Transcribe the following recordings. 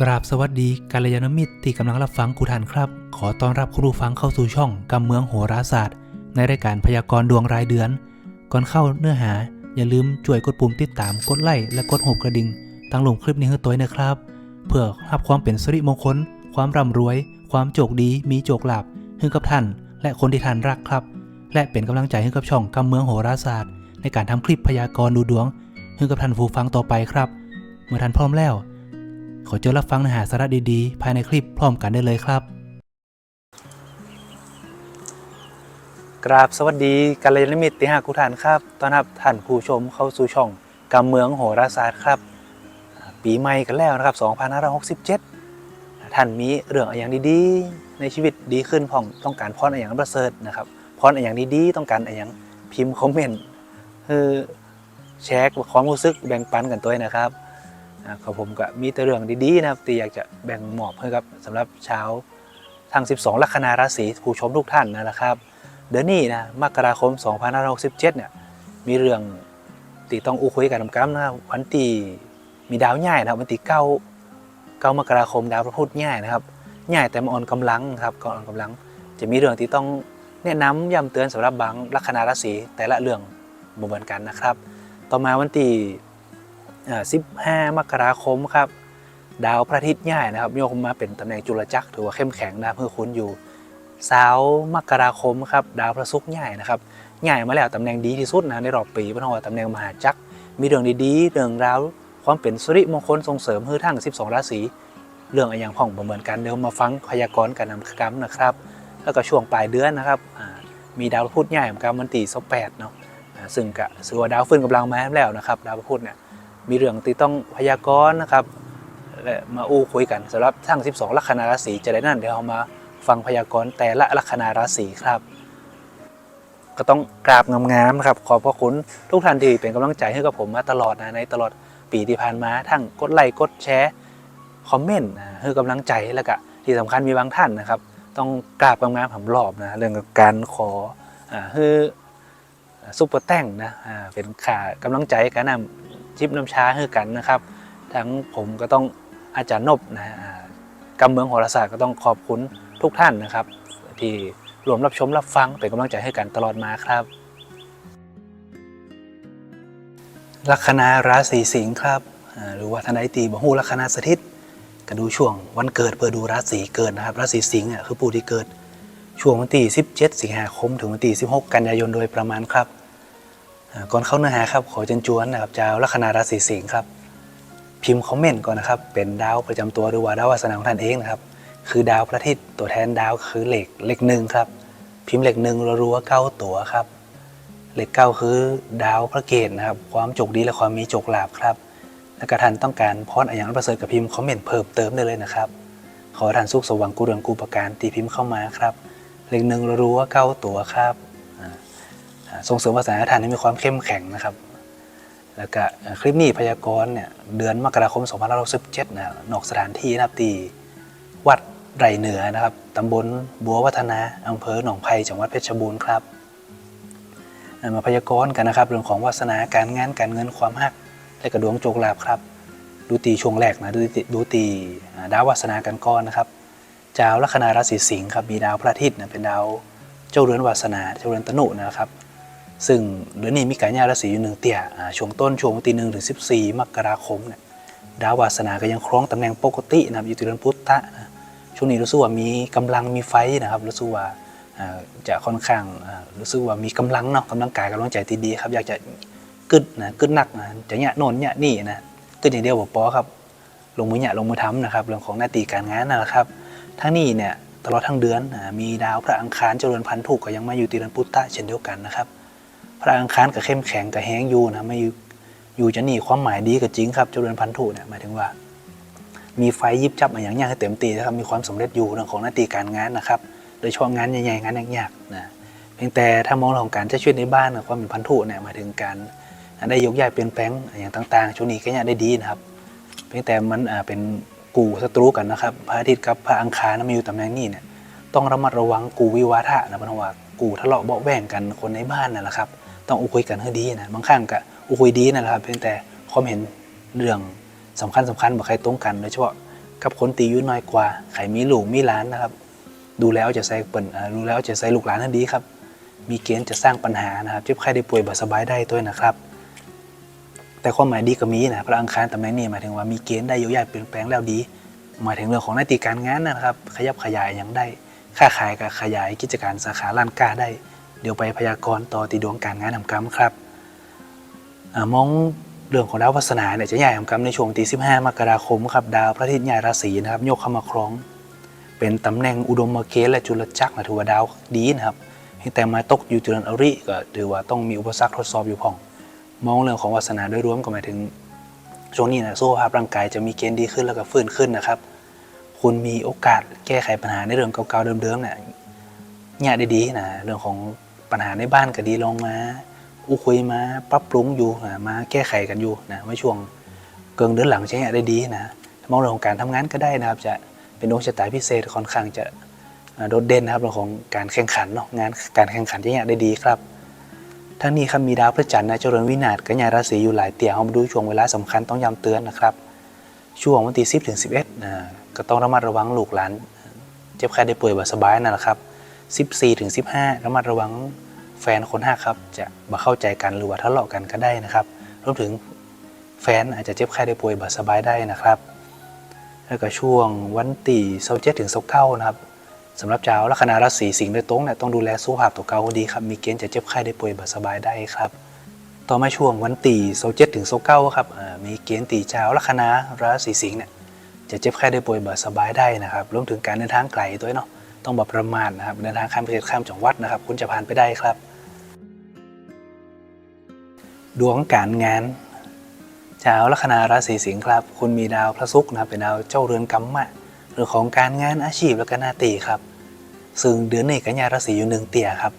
กราบสวัสดีกัลยาณมิตรที่กำลังรับฟังกูทันครับ ขอต้อนรับคุณผู้ฟังเข้าสู่ช่องกำเมืองโหราศาสตร์ ในรายการพยากรณ์ดวงรายเดือน ก่อนเข้าเนื้อหา อย่าลืมช่วยกดปุ่มติดตามกดไลค์และกดหัวกระดิ่งตั้งลงคลิปนี้ให้ตัวเองนะครับ เพื่อรับความเป็นสิริมงคล ความร่ำรวย ความโชคดีมีโชคลาภให้กับท่าน และคนที่ท่านรักครับ และเป็นกำลังใจให้กับช่องกำเมืองโหราศาสตร์ ในการทำคลิปพยากรณ์ดูดวงให้กับท่านผู้ฟังต่อไปครับ เมื่อท่านพร้อมแล้ว ขอเจอรับฟังเนื้อหาสาระดีๆ ภายในคลิปพร้อมกันได้เลยครับ กราบสวัสดีกัลยาณมิตรติหากุฐานครับต้อนรับท่านผู้ชมเข้าสู่ช่องกำเมืองโหราศาสตร์ครับ ปีใหม่กันแล้วนะครับ 2567 ท่านมีเรื่องอะไรอย่างดีๆ ในชีวิตดีขึ้นพ่องต้องการพรอะไรอย่างประเสริฐนะครับพรอะไรอย่างดีๆ ต้องการอะไรอย่างพิมพ์คอมเมนต์คือแชร์ความรู้สึกแบ่งปันกันตัวนะครับ อ่าของผมก็มีแต่เรื่องดีๆนะครับที่อยากจะแบ่งมอบให้กับสำหรับชาวทั้ง 12 ลัคนาราศีผู้ชมทุกท่านนะครับเดือนนี้นะมกราคม 2567เนี่ยมีเรื่องที่ต้องอู้คุยกันนำกันนะครับวันที่มีดาวใหญ่นะครับวันที่เก้าเก้ามกราคมดาวพระพุธใหญ่นะครับใหญ่แต่มาอ่อนกำลังครับก่อนอ่อนกำลัง จะมีเรื่องที่ต้องแนะนำย้ำเตือนสำหรับบางลัคนาราศีแต่ละเรื่องบ่เหมือนกันนะครับ ต่อมาวันที่ 15 มกราคมครับ ดาวพระอาทิตย์ใหญ่นะครับโยกมาเป็นตำแหน่งจุลจักรถือว่าเข้มแข็งนะเพื่อคุ้นอยู่สาวมกราคมครับดาวพระศุกร์ใหญ่นะครับใหญ่มาแล้วตำแหน่งดีที่สุดนะในรอบปีเพราะว่าตำแหน่งมหาจักร มีเรื่องดีๆเรื่องราวความเป็นสุริมงคลส่งเสริมให้ทั้ง 12 ราศีเรื่องอย่างพ่องบ่เหมือนกันเดี๋ยวมาฟังพยากรณ์กันนำกรรมนะครับ แล้วก็ช่วงปลายเดือนนะครับมีดาวพุธใหญ่เหมือนกันวันที่28เนาะซึ่งก็ถือว่าดาวฟื้นกำลังมาแล้วนะครับ ดาวพุธเนี่ย มีเรื่องที่ต้องพยากรณ์นะครับและมาอู้คุยกันสำหรับทั้ง 12 ลัคนาราศีจะได้นั่นเดี๋ยวเรามาฟังพยากรณ์แต่ละลัคนาราศีครับ ก็ต้องกราบงามๆนะครับ ขอบพระคุณทุกท่านที่เป็นกำลังใจให้กับผมมาตลอดนะในตลอดปีที่ผ่านมาทั้งกดไลค์กดแชร์คอมเมนต์นะให้กำลังใจแล้วก็ที่สำคัญมีบางท่านนะครับ ต้องกราบงามๆผมรอบนะเรื่องการขออ่าให้ซุปเปอร์แต่งนะเป็นข่ากำลังใจกันนำ จิบน้ำชาให้กันนะครับ ทั้งผมก็ต้องอาจารย์นบนะกำเมืองโหราศาสตร์ก็ต้องขอบคุณทุกท่านนะครับ ที่รวมรับชมรับฟังเป็นกำลังใจให้กันตลอดมาครับ ลัคนาราศีสิงห์ครับหรือว่าทนายตีบหูลัคนาสถิตก็ดูช่วงวันเกิดเพื่อดูราศีเกิดนะครับราศีสิงห์อะคือผู้ที่เกิดช่วงวันที่ 17 สิงหาคม ถึงวันที่ 16 กันยายนโดยประมาณครับ ก่อนเข้าเนื้อหาครับขอเชิญชวนนะครับชาวลัคนาราศีสิงห์ครับพิมพ์คอมเมนต์ก่อนนะครับเป็นดาวประจำตัวหรือว่าดาววาสนาของท่านเองนะครับคือดาวพระอาทิตย์ตัวแทนดาวคือเหล็กเหล็กหนึ่งครับพิมพ์เหล็กหนึ่งรัวเก้าตัวครับเหล็กเก้าคือดาวพระเกตนะครับความจกดีและความมีจกหลาภครับและกระท่านต้องการพรออย่างประเสริฐกับพิมพ์คอมเมนต์เพิ่มเติมได้เลยนะครับขอท่านสุขสว่างกูเรืองกูประการตีพิมพ์เข้ามาครับเหล็กหนึ่งรัวเก้าตัวครับ ส่งเสริมภาษาทานให้มีความเข้มแข็งนะครับ แล้วก็คลิปนี้พยากรณ์เนี่ยเดือนมกราคม2567นะนอกสถานที่นะครับที่วัดไรเหนือนะครับตำบลบัววัฒนาอำเภอหนองไผ่จังหวัดเพชรบูรณ์ครับมาพยากรณ์กันนะครับ เรื่องของวาสนาการงานการเงินความฮัก และกระดวงโจกลาภครับ ดูตีช่วงแรกนะดูตีดูตีอ่าดาววาสนากันก้อนนะครับดาวลัคนาราศีสิงห์ครับมีดาวพระอาทิตย์นะเป็นดาวเจ้าเรือนวาสนาเจ้าเรือนตนุนะครับ ซึ่งเดือนนี้มีการย้ายราศีอยู่หนึ่งเตี่ยช่วงต้นช่วงวันที่หนึ่งถึงสิบสี่มกราคมเนี่ยดาววาสนาก็ยังครองตำแหน่งปกตินะครับอยู่ที่เดือนพุทธะนะช่วงนี้รู้สึกว่ามีกำลังมีไฟนะครับรู้สึกว่าจะค่อนข้างรู้สึกว่ามีกำลังเนาะกำลังกายกำลังใจที่ดีครับอยากจะกึดนะกึดหนักนะจะเนี่ยโน่นเนี่ยนี่นะกึดอย่างเดียวบอกปอครับลงมือเนี่ยลงมือทำนะครับเรื่องของหน้าที่การงานนั่นแหละครับทั้งนี้เนี่ยตลอดทั้งเดือนมีดาวพระอังคารเจริญพันธุก็ยังมาอยู่ที่เดือนพุทธะเช่นเดียวกันนะครับ พระอังคารกับเข้มแข็งกับแห้งอยู่นะไม่อยู่จะหนีความหมายดีกับจริงครับเจริญพันธุเนี่ยหมายถึงว่า มีไฟยิบจับมาอย่างยากให้เต็มตีนะครับมีความสำเร็จอยู่เรื่องของหน้าที่การงานนะครับ โดยเฉพาะงานใหญ่ๆงานยากๆนะเพียงแต่ถ้ามองเรื่องของการใช้ชีวิตในบ้านนะความเป็นพันธุเนี่ยหมายถึงการได้ยกย้ายเปลี่ยนแปลงอย่างต่างๆช่วงนี้ก็ยังได้ดีนะครับ เพียงแต่มันเป็นกูศัตรูกันนะครับพระอาทิตย์กับพระอังคารนะมาอยู่ตำแหน่งนี้เนี่ยต้องระมัดระวังกูวิวาทะนะเพราะว่ากูทะเลาะเบาแว่งกันคนในบ้านนั่นแหละครับ ต้องอุคุยกันให้ดีนะบางครั้งก็อุคุยดีนะครับเพียงแต่ความเห็นเรื่องสำคัญสำคัญบ่ใครตรงกันโดยเฉพาะกับคนตีอยุน้อยกว่าใครมีลูกมีหลานนะครับ ดูแล้วจะใส่เปิ่นดูแล้วจะใส่ลูกหลานให้ดีครับ มีเกณฑ์จะสร้างปัญหานะครับเจ็บไข้ได้ป่วยบ่สบายได้ด้วยนะครับ แต่ความหมายดีก็มีนะพระอังคารตำแหน่งนี้หมายถึงว่ามีเกณฑ์ได้โยกย้ายเปลี่ยนแปลงแล้วดี หมายถึงเรื่องของหน้าที่การงานนะครับ ขยับขยายอย่างได้ค้าขายกับขยายกิจการสาขาล้านค้าได้ เดี๋ยวไปพยากรณ์ต่อตีดวงการงานทำกรรมครับอมองเรื่องของดาววาสนาเนี่ยจะย้ายทำกรรมในช่วงตี15มกราคมครับดาวพระอาทิตย์ย้ายราศีนะครับโยกเข้ามาครอง เป็นตำแหน่งอุดมมเกณฑ์และจุลจักรนะถือว่าดาวดีนะครับแต่มาตกอยู่จุลอริก็ถือว่าต้องมีอุปสรรคทดสอบอยู่พ่อง มองเรื่องของวาสนาโดยรวมก็หมายถึงช่วงนี้นะสุขภาพร่างกายจะมีเกณฑ์ดีขึ้นแล้วก็ฟื้นขึ้นนะครับ คุณมีโอกาสแก้ไขปัญหาในเรื่องเก่าๆเดิมๆเนี่ยเนี่ยได้ดีนะเรื่องของ ปัญหาในบ้านก็ดีลองมาอู้คุยมาปรับปรุงอยู่นะมาแก้ไขกันอยู่นะไว้ช่วงเกิงเดือนหลังใช้เนี่ยได้ดีนะมองเรื่องของการทำงานก็ได้นะครับ จะเป็นดวงชะตาพิเศษค่อนข้างจะโดดเด่นนะครับเรื่องของการแข่งขันเนาะงานการแข่งขันใช้เนี่ยได้ดีครับ ทั้งนี้ครับมีดาวพระจันทร์นะเจริญวินาศกัญญาราศีอยู่หลายเตี่ยเรามาดูช่วงเวลาสำคัญต้องย้ำเตือนนะครับ ช่วงวันที่10ถึง11นะก็ต้องระมัดระวังลูกหลาน เจ็บไข้ได้ป่วยบ่สบายนั่นแหละครับ14ถึง15ระมัดระวัง แฟนคนหักครับ จะมาเข้าใจกันหรือว่าทะเลาะกันก็ได้นะครับรวมถึงแฟนอาจจะเจ็บไข้ได้ป่วยบ่สบายได้นะครับ แล้วก็ช่วงวันที่27ถึง29นะครับสำหรับเจ้าลัคนาราศีสิงห์โดยตรงเนี่ยต้องดูแลสุขภาพตัวเก่าดีครับมีเกณฑ์จะเจ็บไข้ได้ป่วยบ่สบายได้ครับ ต่อมาช่วงวันตีโซเจ็ดถึงโซเก้าครับมีเกณฑ์ตีเจ้าลัคนาราศีสิงห์เนี่ยจะเจ็บไข้ได้ป่วยบ่สบายได้นะครับรวมถึงการเดินทางไกลด้วยเนาะต้องแบบประมาทนะครับเดินทางข้ามประเทศข้ามจังหวัดนะครับ คุณจะผ่านไปได้ครับ ดวงการงานชาวลัคนาราศีสิงห์ครับ คุณมีดาวพระศุกร์นะครับเป็นดาวเจ้าเรือนกรรมะเรื่องของการงานอาชีพและก็หน้าที่ครับ ซึ่งเดือนนี้กันยาราศีอยู่หนึ่งเตี่ยครับ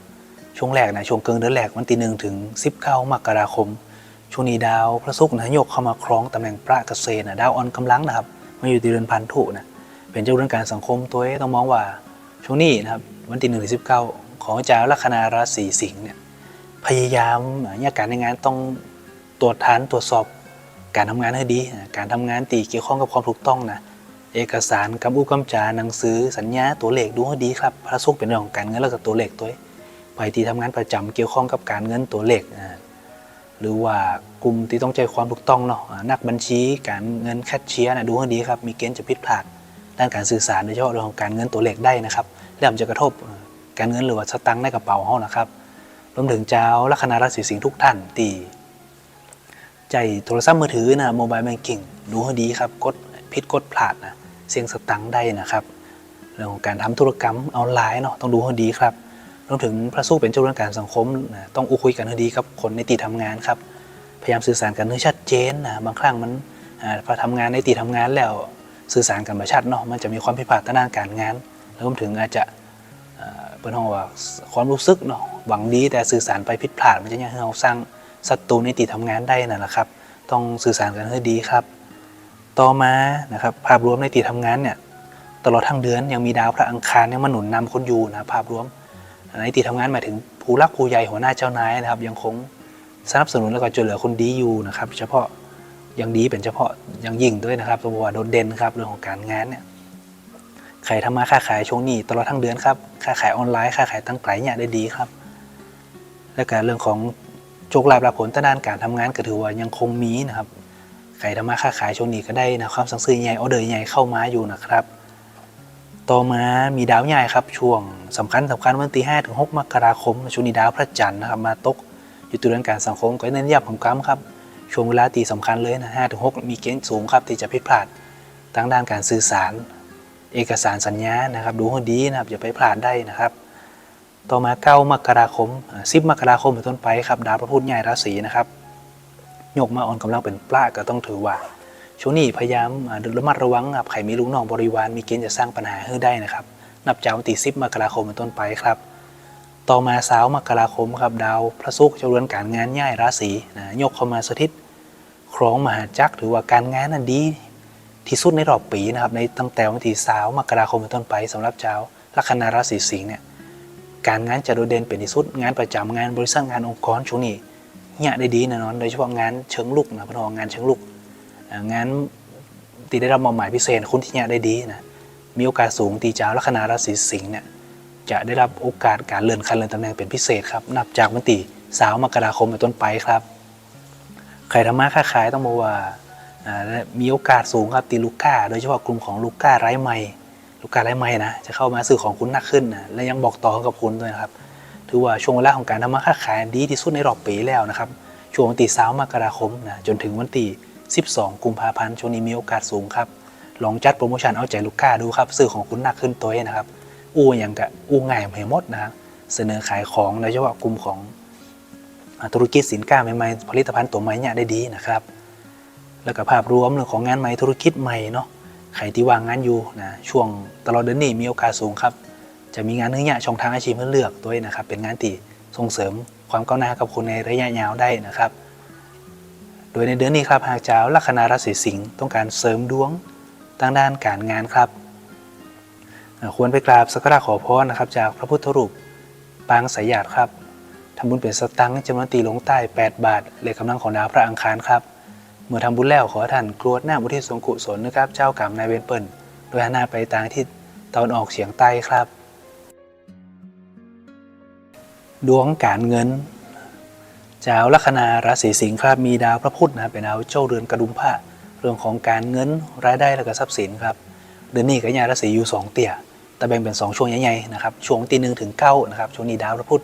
ช่วงแรกนะช่วงเกิงเดือนแรกวันที่หนึ่งถึง19มกราคม ช่วงนี้ดาวพระศุกร์นะโยกเข้ามาครองตำแหน่งพระเกษตรนะดาวอ่อนกำลังนะครับมาอยู่ที่เรือนพันธุนะเป็นเจ้าเรืองการสังคมตัวเองต้องมองว่า ช่วงนี้นะครับวันที่หนึ่งถึงสิบเก้าของเจ้าลัคนาราศีสิงห์เนี่ย พยายามเนี่ยการในงานต้องตรวจทานตรวจสอบการทำงานให้ดี การทำงานตีเกี่ยวข้องกับความถูกต้องนะเอกสารกำอู้กำจาหนังสือสัญญาตัวเลขดูให้ดีครับพระศุกร์เป็นเรื่องของการเงินแล้วก็ตัวเลขตัวเองไปที่ทำงานประจำเกี่ยวข้องกับการเงินตัวเลขหรือว่ากลุ่มที่ต้องใจความถูกต้องเนาะนักบัญชีการเงินแคชเชียร์นะดูให้ดีครับมีเกณฑ์จะผิดพลาดด้านการสื่อสารโดยเฉพาะเรื่องของการเงินตัวเลขได้นะครับแล้วมันจะกระทบการเงินหรือว่าสตังค์ในกระเป๋าเขานะครับ รวมถึงเจ้าลัคนาราศีสิงห์ทุกท่านตีใจโทรศัพท์มือถือนะโมบายแบงกิ้งดูให้ดีครับกดผิดกดพลาดนะเสี่ยงสตังค์ได้นะครับเรื่องของการทำธุรกรรมออนไลน์เนาะต้องดูให้ดีครับรวมถึงพระสู้เป็นเจ้าเรื่องการสังคมนะต้องอู้คุยกันให้ดีกับคนในตีทำงานครับพยายามสื่อสารกันให้ชัดเจนนะบางครั้งมันพอทำงานในตีทำงานแล้วสื่อสารกันไม่ชัดเนาะมันจะมีความผิดพลาดด้านการงาน แล้วรวมถึงอาจจะ เอ่อเป็นห้องว่าความรู้สึกเนาะหวังดีแต่สื่อสารไปผิดพลาดมันจะยังให้เราสร้างศัตรูในตีทำงานได้นั่นแหละครับต้องสื่อสารกันให้ดีครับ ต่อมานะครับภาพรวมในตีทำงานเนี่ยตลอดทั้งเดือนยังมีดาวพระอังคารยังมาหนุนนำคนอยู่นะภาพรวมในที่ทำงานหมายถึงผู้รักผู้ใหญ่หัวหน้าเจ้านายนะครับ ยังคงสนับสนุนแล้วก็ช่วยเหลือคนดีอยู่นะครับ เฉพาะยังดีเป็นเฉพาะยังยิ่งด้วยนะครับตัวว่าโดดเด่นครับเรื่องของการงานเนี่ย ใครทำมาค้าขายช่วงนี้ตลอดทั้งเดือนครับค้าขายออนไลน์ค้าขายตั้งไกลเนี่ยได้ดีครับ และการเรื่องของโชคลาภรับผลทางด้านการทำงานก็ถือว่ายังคงมีนะครับใครทำมาค้าขายช่วงนี้ก็ได้นะความสั่งซื้อใหญ่ออเดอร์ใหญ่เข้ามาอยู่นะครับ ต่อมามีดาวใหญ่ครับช่วงสำคัญสำคัญวันที่5ถึง6มกราคมช่วงนี้ดาวพระจันทร์นะครับมาตกอยู่ตัวเรื่องการสังคมก็เน้นย้ำของกรรมครับช่วงเวลาตีสำคัญเลยนะ5ถึง6มีเกณฑ์สูงครับที่จะผิดพลาดทางด้านการสื่อสาร เอกสารสัญญานะครับ ดูให้ดีนะครับอย่าไปพลาดได้นะครับ ต่อมา9มกราคมอ่า10มกราคมเป็นต้นไปครับดาวพระพุธใหญ่ราศีนะครับโยกมาอ่อนกำลังเป็นปลาก็ต้องถือว่าช่วงนี้พยายามระมัดระวังครับใครมีลูกน้องบริวารมีเกณฑ์จะสร้างปัญหาให้ได้นะครับ นับจากวันที่10มกราคมเป็นต้นไปครับต่อมาสาวมกราคมครับดาวพระศุกร์เจะเรือนการงานย่ายราศีนะยกเข้ามาสถิตครองมหาจักรถือว่าการงานนั้นดี ที่สุดในรอบปีนะครับในตั้งแต่วันที่สาวมกราคมเป็นต้นไปสำหรับเจ้าลัคนาราศีสิงห์เนี่ยการงานจะโดดเด่นเป็นที่สุดงานประจำงานบริษัทงานองค์กรช่วงนี้เนี่ยได้ดีแน่นอนโดยเฉพาะงานเชิงลุกนะพนักงานเชิงลุกงานตีได้รับมอบหมายพิเศษคุณที่เนี่ยได้ดีนะมีโอกาสสูงตีเจ้าลัคนาราศีสิงห์เนี่ยจะได้รับโอกาสการเลื่อนขั้นเลื่อนตำแหน่งเป็นพิเศษครับนับจากวันที่สาวมกราคมเป็นต้นไปครับใครทำมาค้าขายต้องบอกว่า มีโอกาสสูงครับตีลูก้า โดยเฉพาะกลุ่มของลูก้าไร้ไม้ลูก้าไร้ไม้นะจะเข้ามาซื้อของคุณหนักขึ้นนะและยังบอกต่อกับคุณด้วยครับ ถือว่าช่วงเวลาของการทำมาค้าขายดีที่สุดในรอบปีแล้วนะครับช่วงวันที่3มกราคมนะจนถึงวันที่12 กุมภาพันธ์ช่วงนี้มีโอกาสสูงครับลองจัดโปรโมชั่นเอาใจลูกค้าดูครับซื้อของคุณหนักขึ้นตัวเองนะครับ อู้อย่างกะอู้ง่ายเหมดนะครับเสนอขายของโดยเฉพาะกลุ่มของธุรกิจสินค้าใหม่ๆผลิตภัณฑ์ตัวใหม่เนี่ยได้ดีนะครับ แล้วก็ภาพรวมเรื่องของงานใหม่ธุรกิจใหม่เนาะใครที่ว่างงานอยู่นะช่วงตลอดเดือนนี้มีโอกาสสูงครับ จะมีงานเนื้อช่องทางอาชีพให้เลือกตัวเองนะครับ เป็นงานที่ส่งเสริมความก้าวหน้ากับคุณในระยะยาวได้นะครับ โดยในเดือนนี้ครับหากเจ้าลัคนาราศีสิงห์ต้องการเสริมดวงทางด้านการงานครับ ควรไปกราบสักการะขอพรนะครับ จากพระพุทธรูปปางสายญาติครับทำบุญเป็นสตังค์จำนวนตีลงใต้ 8 บาท เลขกำลังของดาวพระอังคารครับ เมื่อทำบุญแล้วขอท่านกรวดหน้ามุทิศสงกุศลนะครับ เจ้ากรรมนายเวรเปิลโดยหันหน้าไปทางทิศตะวันออกเฉียงใต้ครับ ดวงการเงินเจ้าลัคนาราศีสิงห์ครับมีดาวพระพุธนะเป็นดาวเจ้าเรือนกระดุมผ้าเรื่องของการเงินรายได้และก็ทรัพย์สินครับเดือนนี้ก็ยาราศีอยู่2เตี่ยแต่แบ่งเป็น 2 ช่วงใหญ่ๆนะครับช่วงตีหนึ่งถึงเก้านะครับช่วงนี้ดาวพระพุธ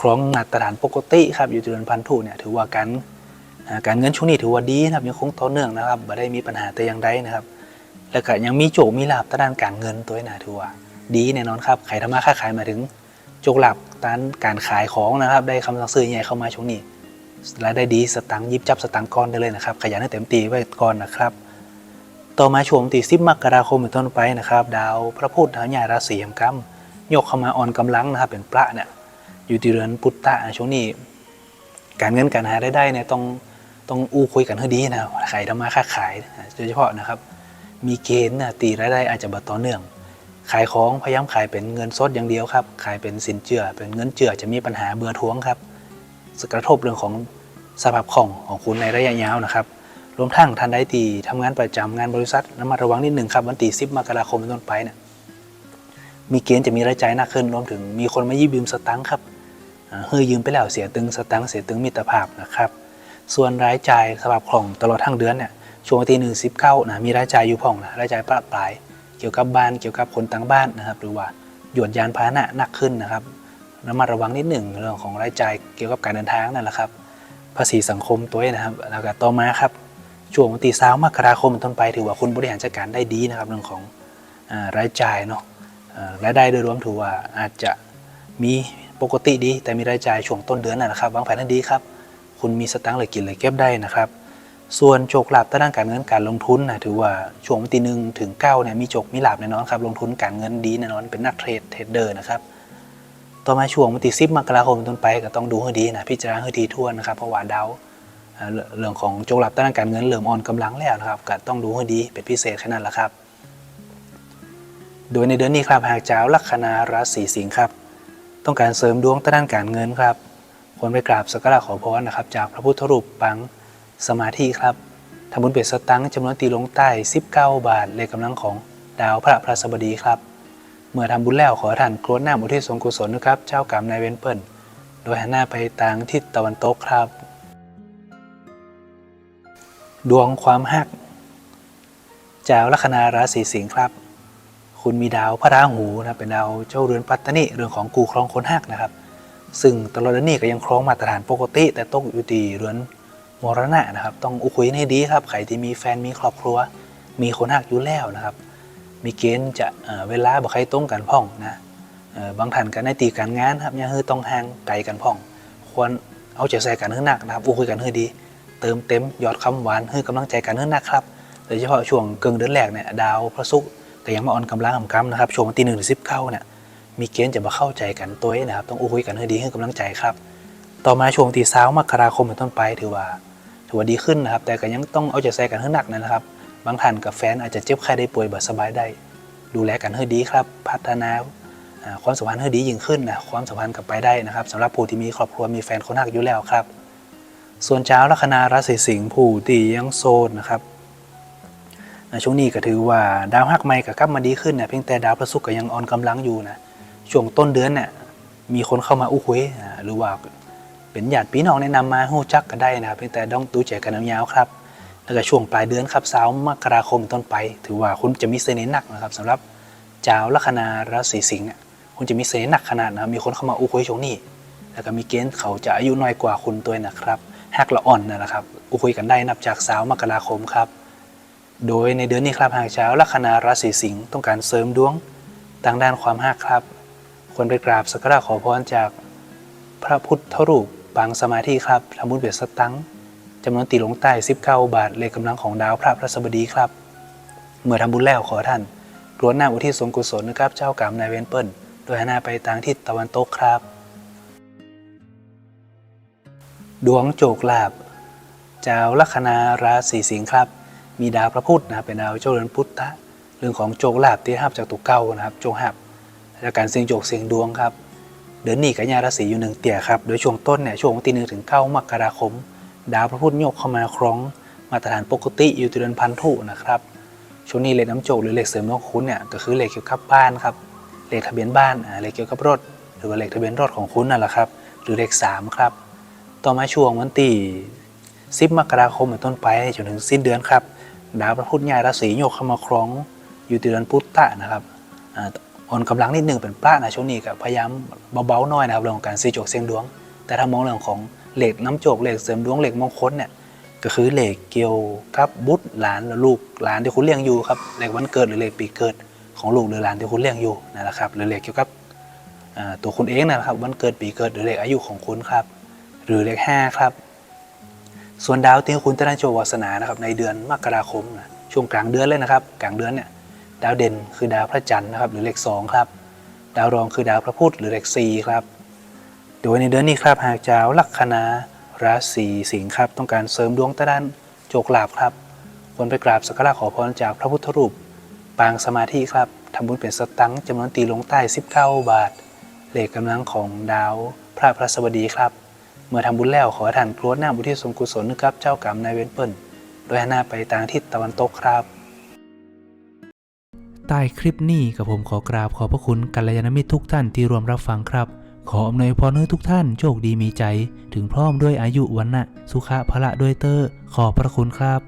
ครองมาตรฐานปกติครับอยู่เดือนพันธุเนี่ยถือว่าการ การเงินช่วงนี้ถือว่าดีนะครับยังคงต่อเนื่องนะครับไม่ได้มีปัญหาแต่อย่างใดนะครับ แล้วก็ยังมีโจกมีลาบทางด้านการเงินตัวนี้นะถือว่าดีแน่นอนครับใครทำมาค้าขายมาถึงโจกหลับด้านการขายของนะครับ ได้คำสั่งซื้อใหญ่เข้ามาช่วงนี้รายได้ดีสตังค์ยิบจับสตังค์ก้อนได้เลยนะครับขยันให้เต็มตีไว้ก่อนนะครับต่อมาช่วงที่10มกราคมเป็นต้นไปนะครับ ดาวพระพุธดาวใหญ่ราศีแห่งกรรมยกเข้ามาอ่อนกำลังนะครับเป็นพระเนี่ยอยู่ที่เรือนปุตตะช่วงนี้ การเงินการหารายได้เนี่ยต้อง ต้องอู้คุยกันให้ดีนะใครทำมาค้าขายโดยเฉพาะนะครับ มีเกณฑ์นะตีรายได้อาจจะบัต่อเนื่อง ขายของพยายามขายเป็นเงินสดอย่างเดียวครับ ขายเป็นสินเชื่อ เป็นเงินเจือจะมีปัญหาเบื่อท้วงครับกระทบเรื่องของสภาพคล่องของคุณในระยะยาวนะครับ รวมทั้งทันได้ตีทำงานประจำงานบริษัทระมัดระวังนิดหนึ่งครับวันที่10มกราคมเป็นต้นไปเนี่ยมีเกณฑ์จะมีรายจ่ายหนักขึ้นรวมถึงมีคนมายืมสตังค์ครับเฮ้ยยืมไปแล้วเสียตึงสตังค์เสียตึงมิตรภาพนะครับ ส่วนรายจ่ายสภาพคล่องตลอดทั้งเดือนเนี่ยช่วงวันที่หนึ่งสิบเก้านะมีรายจ่ายอยู่พ่องนะรายจ่ายประปราย เกี่ยวกับบ้านเกี่ยวกับคนต่างบ้านนะครับ หรือว่าหยวนยานพาหนะหนักขึ้นนะครับระมัดระวังนิดหนึ่งเรื่องของรายจ่ายเกี่ยวกับการเดินทางนั่นแหละครับ ภาษีสังคมตัวเองนะครับ แล้วก็ต่อมาครับช่วงวันที่สามมกราคมเป็นต้นไปถือว่าคุณบริหารจัดการได้ดีนะครับ เรื่องของรายจ่ายเนาะรายได้โดยรวมถือว่าอาจจะมีปกติดี แต่มีรายจ่ายช่วงต้นเดือนนั่นแหละครับวางแผนให้ดีครับ คุณมีสตังค์เหลือกินเหลือเก็บได้นะครับ ส่วนโจกลาบด้านการเงินการลงทุนนะถือว่าช่วงวันตีหนึ่งถึงเก้าเนี่ยมีโจกมีหลาบแน่นอนครับลงทุนการเงินดีแน่นอนเป็นนักเทรดเทรดเดอร์นะครับต่อมาช่วงวันที่สิบมกราคมเป็นต้นไปก็ต้องดูให้ดีนะพิจารณาให้ดีทั่วนะครับเพราะว่าดาวเรื่องของโจกลาบด้านการเงินเริ่มอ่อนกำลังแล้วนะครับก็ต้องดูให้ดีเป็นพิเศษแค่นั้นแหละครับ โดยในเดือนนี้ครับหากเจ้าลัคนาราศีสิงห์ครับต้องการเสริมดวงด้านการเงินครับ ควรไปกราบสักการะขอพรนะครับ จากพระพุทธรูปปังสมาธิครับทำบุญเบ็ดสตังค์จำนวนตีลงใต้ 19 บาทเลขกำลังของดาวพระพระสบดีครับ เมื่อทำบุญแล้วขอท่านกรวดน้ำอุทิศส่วนกุศลนะครับ เจ้ากรรมนายเวรเปิลโดยหันหน้าไปทางทิศตะวันตกครับ ดวงความหักเจ้าลัคนาราศีสิงห์ครับ คุณมีดาวพระราหูนะเป็นดาวเจ้าเรือนปัตตนิเรื่องของกูครองคนหักนะครับ ซึ่งตลอดเดือนนี้ก็ยังครองมาตรฐานปกติ แต่ตกอยู่ที่เรือนมรณะนะครับ ต้องอุคุยให้ดีครับใครที่มีแฟนมีครอบครัว มีคนหักอยู่แล้วนะครับ มีเกณฑ์จะเเวลาบ่ใครตรงกันพ่องนะบางท่านก็ในตีการงานครับยังคือต้องห่างไกลกันพ่อง ควรเอาใจใส่กันให้หนักนะครับอุคุยกันให้ดี เติมเต็มยอดคำหวานให้กำลังใจกันให้หนักครับโดยเฉพาะช่วงเกิงเดือนแรกเนี่ยดาวพระศุกร์ก็ยังมาอ่อนกำลังกำกำนะครับช่วงวันที่หนึ่งถึงสิบเก้าเนี่ย มีเกณฑ์จะมาเข้าใจกันตัวเองนะครับ ต้องอู้คุยกันให้ดีให้กำลังใจครับ ต่อมาช่วงที่สาวมกราคมเป็นต้นไปถือว่า ถือว่าดีขึ้นนะครับ แต่ก็ยังต้องเอาใจใส่กันให้หนักนะครับ บางท่านกับแฟนอาจจะเจ็บไข้ได้ป่วยบ่สบายได้ ดูแลกันให้ดีครับ พัฒนาความสัมพันธ์ให้ดียิ่งขึ้นนะความสัมพันธ์กับไปได้นะครับสำหรับผู้ที่มีครอบครัวมีแฟนคนหักอยู่แล้วครับ ส่วนเจ้าลัคนาราศีสิงห์ผู้ที่ยังโสดนะครับช่วงนี้ก็ถือว่าดาวฮักใหม่ก็กลับมาดีขึ้นนะเพียงแต่ดาวพระศุกร์ก็ยังอ่อนกำลังอยู่นะ ช่วงต้นเดือนเนี่ยมีคนเข้ามาอู้คุยหรือว่าเป็นญาติพี่น้องแนะนำมาหู้จักก็ได้นะครับเพียงแต่ต้องดูใจกันยาวครับแล้วก็ช่วงปลายเดือนครับสาวมกราคมต้นไป ถือว่าคุณจะมีเสน่ห์หนักนะครับสำหรับเจ้าลัคนาราศีสิงห์คุณจะมีเสน่ห์หนักขนาดนะมีคนเข้ามาอู้คุยช่วงนี้ แล้วก็มีเกณฑ์เขาจะอายุน้อยกว่าคุณตัวนะครับหักละอ่อนนั่แหละครับอู้คุยกันได้นับจากสาวมกราคมครับ โดยในเดือนนี้ครับหากเช้าลัคนาราศีสิงห์ต้องการเสริมดวงทางด้านความหักครับ ควรไปกราบสักการะขอพรจากพระพุทธรูปปางสมาธิครับทำบุญเบียดสตังจำนวนตีลงใต้19บาทเลขกำลังของดาวพระพระสบดีครับ เมื่อทำบุญแล้วขอท่านกรวดน้าอุทิศส่วนกุศลนะครับเจ้ากรรมนายเวรเปิลโดยหน้าไปทางทิศตะวันตกครับ ดวงโจกลาบเจ้าลัคนาราศีสิงห์ครับ มีดาวพระพุธนะเป็นดาวเจ้าเรือนพุทธะเรื่องของโจกลาบที่หับจากตุกเก้านะครับ โจหับ และการเสี่ยงโจกเสี่ยงดวงครับ เดือนนี้กับยาราศีอยู่หนึ่งเตี่ยครับ โดยช่วงต้นเนี่ยช่วงวันที่หนึ่งถึงเก้ามกราคม ดาวพระพุธโยกเข้ามาครองมาตรฐานปกติอยู่ที่เดือนพันธุนะครับช่วงนี้เลขน้ำโจกหรือเลขเสริมดวงของคุณเนี่ยก็คือเลขเกี่ยวกับบ้านครับเลขทะเบียนบ้านเลขเกี่ยวกับรถ หรือว่าเลขทะเบียนรถของคุณนั่นแหละครับ หรือเลขสามครับต่อมาช่วงวันที่10มกราคมเป็นต้นไปจนถึงสิ้นเดือนครับดาวพระพุธย้ายราศีโยกเข้ามาครองอยู่ที่เดือนพุทธะนะครับ อ่อนกำลังนิดหนึ่งเป็นพระนะช่วงนี้ก็พยายามเบาๆหน่อยนะครับเรื่องของการซีโจกเสียงดวง แต่ถ้ามองเรื่องของเหล็กน้ำโจกเหล็กเสริมดวงเหล็กมงคลเนี่ยก็คือเหล็กเกี่ยวกับบุตรหลานละลูกหลานที่คุณเลี้ยงอยู่ครับเหล็กวันเกิดหรือเหล็กปีเกิดของลูกหรือหลานที่คุณเลี้ยงอยู่นั่นแหละครับหรือเหล็กเกี่ยวกับตัวคุณเองนะครับวันเกิดปีเกิดหรือเหล็กอายุของคุณครับ หรือเลขห้าครับ ส่วนดาวที่คุณจะได้โชว์วาสนานะครับในเดือนมกราคมนะช่วงกลางเดือนเลยนะครับ กลางเดือนเนี่ย ดาวเด่นคือดาวพระจันทร์นะครับหรือเลขสองครับ ดาวรองคือดาวพระพุธหรือเลขสี่ครับ โดยในเดือนนี้ครับหากเจ้าลัคนาราศีสิงห์ครับ ต้องการเสริมดวงตะด้านโจกลาภครับควรไปกราบสักการะขอพรจากพระพุทธรูป ปางสมาธิครับทำบุญเป็นสตังค์จำนวนตีลงใต้ 19 บาทเลขกำลังของดาวพระพระสบดีครับ เมื่อทำบุญแล้วขอท่านกรวดน้าบุญที่สงกุศลนะครับเจ้ากรรมนายเวรเปิลโดยหน้าไปทางทิศตะวันตกครับ ต้คลิปนี้กับผมขอกราบขอบพระคุณกัลยาณมิตรทุกท่านที่รวมรับฟังครับ ขออำนวยพรให้ทุกท่านโชคดีมีใจ ถึงพร้อมด้วยอายุวันนะสุขะพละด้วยเตอร์ขอบพระคุณครับ